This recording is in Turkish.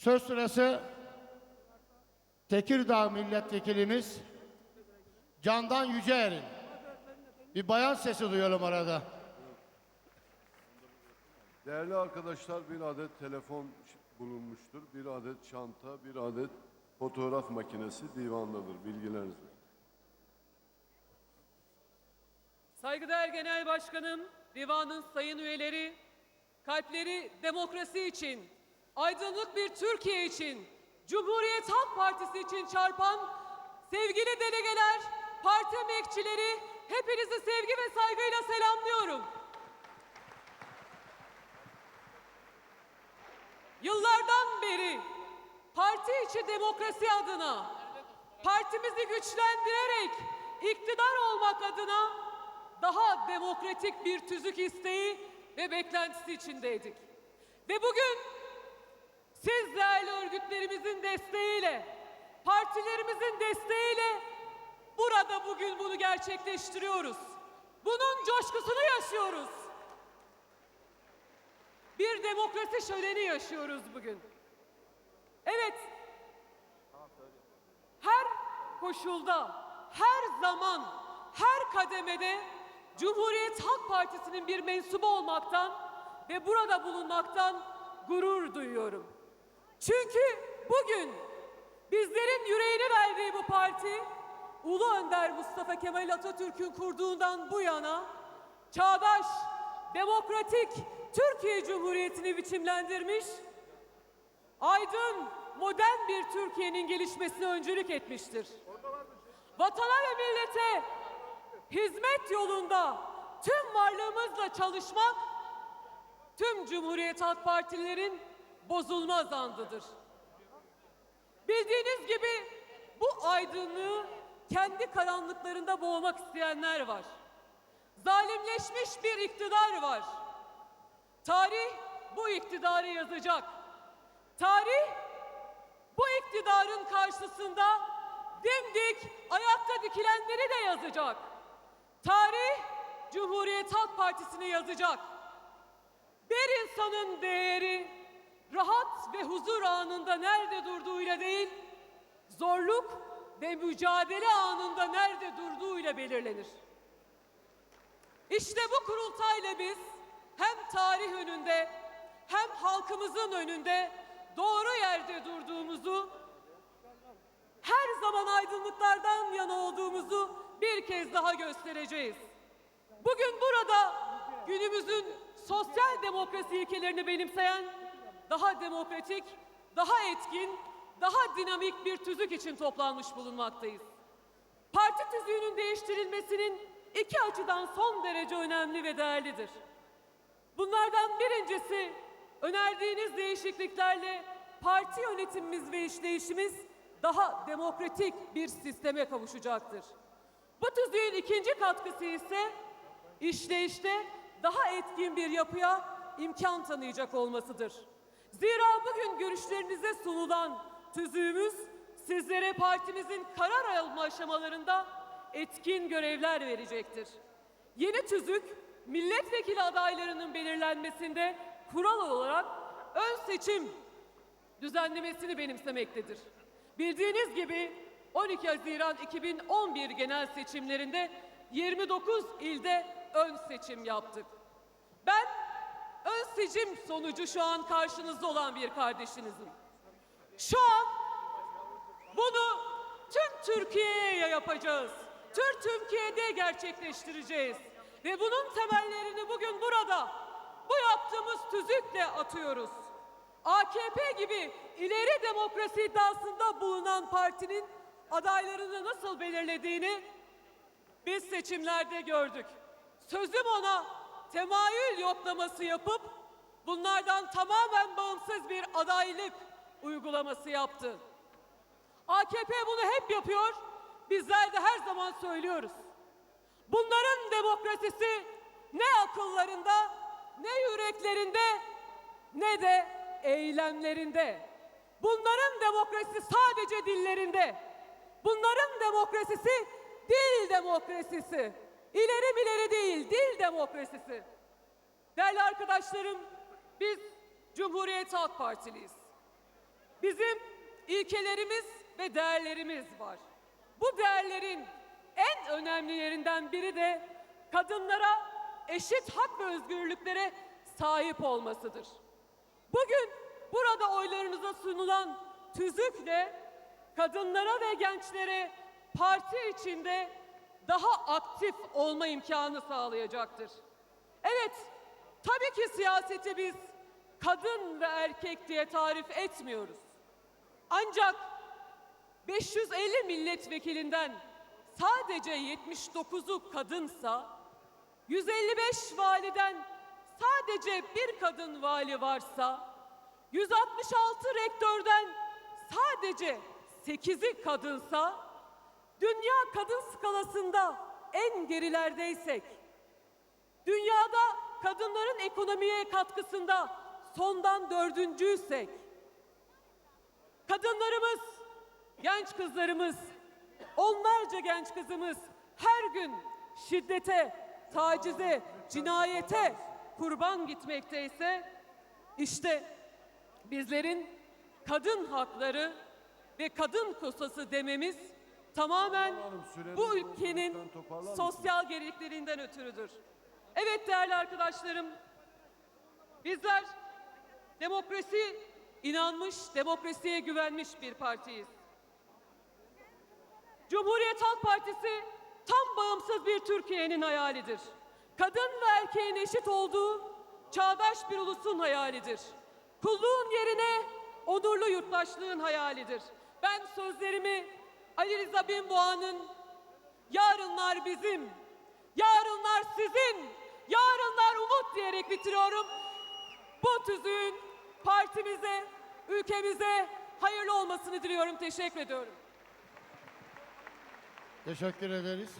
Söz sırası Tekirdağ milletvekilimiz Candan Yüceer'in. Bir bayan sesi duyalım arada. Değerli arkadaşlar bir adet telefon bulunmuştur. Bir adet çanta, bir adet fotoğraf makinesi divandadır bilgilerinizle. Saygıdeğer Genel Başkanım, divanın sayın üyeleri, kalpleri demokrasi için, aydınlık bir Türkiye için, Cumhuriyet Halk Partisi için çarpan sevgili delegeler, parti emekçileri, hepinizi sevgi ve saygıyla selamlıyorum. Yıllardan beri parti içi demokrasi adına, partimizi güçlendirerek iktidar olmak adına daha demokratik bir tüzük isteği ve beklentisi içindeydik. Ve bugün siz değerli örgütlerimizin desteğiyle, partilerimizin desteğiyle burada bugün bunu gerçekleştiriyoruz. Bunun coşkusunu yaşıyoruz. Bir demokrasi şöleni yaşıyoruz bugün. Evet. Her koşulda, her zaman, her kademede Cumhuriyet Halk Partisi'nin bir mensubu olmaktan ve burada bulunmaktan gurur duyuyorum. Çünkü bugün bizlerin yüreğini verdiği bu parti Ulu Önder Mustafa Kemal Atatürk'ün kurduğundan bu yana çağdaş, demokratik Türkiye Cumhuriyeti'ni biçimlendirmiş, aydın, modern bir Türkiye'nin gelişmesine öncülük etmiştir. Vatana ve millete hizmet yolunda tüm varlığımızla çalışmak, tüm Cumhuriyet Halk Partililerin bozulmaz andıdır. Bildiğiniz gibi bu aydınlığı kendi karanlıklarında boğmak isteyenler var. Zalimleşmiş bir iktidar var. Tarih bu iktidarı yazacak. Tarih bu iktidarın karşısında dimdik ayakta dikilenleri de yazacak. Tarih Cumhuriyet Halk Partisi'ni yazacak. Bir insanın değeri rahat ve huzur anında nerede durduğuyla değil, zorluk ve mücadele anında nerede durduğuyla belirlenir. İşte bu kurultayla biz hem tarih önünde hem halkımızın önünde doğru yerde durduğumuzu, her zaman aydınlıklardan yana olduğumuzu bir kez daha göstereceğiz. Bugün burada günümüzün sosyal demokrasi ilkelerini benimseyen, daha demokratik, daha etkin, daha dinamik bir tüzük için toplanmış bulunmaktayız. Parti tüzüğünün değiştirilmesinin iki açıdan son derece önemli ve değerlidir. Bunlardan birincisi önerdiğiniz değişikliklerle parti yönetimimiz ve işleyişimiz daha demokratik bir sisteme kavuşacaktır. Bu tüzüğün ikinci katkısı ise işleyişte daha etkin bir yapıya imkan tanıyacak olmasıdır. Zira bugün görüşlerinize sunulan tüzüğümüz sizlere partimizin karar alma aşamalarında etkin görevler verecektir. Yeni tüzük milletvekili adaylarının belirlenmesinde kural olarak ön seçim düzenlemesini benimsemektedir. Bildiğiniz gibi 12 Haziran 2011 genel seçimlerinde 29 ilde ön seçim yaptık. Seçim sonucu şu an karşınızda olan bir kardeşinizim. Şu an bunu tüm Türkiye'ye yapacağız. Tüm Türkiye'de gerçekleştireceğiz. Ve bunun temellerini bugün burada bu yaptığımız tüzükle atıyoruz. AKP gibi ileri demokrasi iddiasında bulunan partinin adaylarını nasıl belirlediğini biz seçimlerde gördük. Sözüm ona temayül yoklaması yapıp bunlardan tamamen bağımsız bir adaylık uygulaması yaptı. AKP bunu hep yapıyor. Bizler de her zaman söylüyoruz. Bunların demokrasisi ne akıllarında, ne yüreklerinde, ne de eylemlerinde. Bunların demokrasisi sadece dillerinde. Bunların demokrasisi dil demokrasisi. İleri bileri değil, dil demokrasisi. Değerli arkadaşlarım, biz Cumhuriyet Halk Partiliyiz. Bizim ilkelerimiz ve değerlerimiz var. Bu değerlerin en önemlilerinden biri de kadınlara eşit hak ve özgürlüklere sahip olmasıdır. Bugün burada oylarınıza sunulan tüzükle kadınlara ve gençlere parti içinde daha aktif olma imkanı sağlayacaktır. Evet, tabii ki siyaseti biz kadın ve erkek diye tarif etmiyoruz. Ancak 550 milletvekilinden sadece 79'u kadınsa, 155 validen sadece bir kadın vali varsa, 166 rektörden sadece 8'i kadınsa, dünya kadın skalasında en gerilerdeysek, dünyada kadınların ekonomiye katkısında sondan dördüncüysek, kadınlarımız, genç kızlarımız, onlarca genç kızımız her gün şiddete, tacize, cinayete kurban gitmekteyse, işte bizlerin kadın hakları ve kadın kosası dememiz tamamen bu ülkenin sosyal gerekliliğinden ötürüdür. Evet değerli arkadaşlarım, bizler demokrasi inanmış, demokrasiye güvenmiş bir partiyiz. Cumhuriyet Halk Partisi tam bağımsız bir Türkiye'nin hayalidir. Kadın ve erkeğin eşit olduğu çağdaş bir ulusun hayalidir. Kulluğun yerine onurlu yurttaşlığın hayalidir. Ben sözlerimi Ali Rıza Binboğa'nın yarınlar bizim, yarınlar sizin, yarınlar umut diyerek bitiriyorum. Bu tüzüğün partimize, ülkemize hayırlı olmasını diliyorum. Teşekkür ediyorum. Teşekkür ederiz.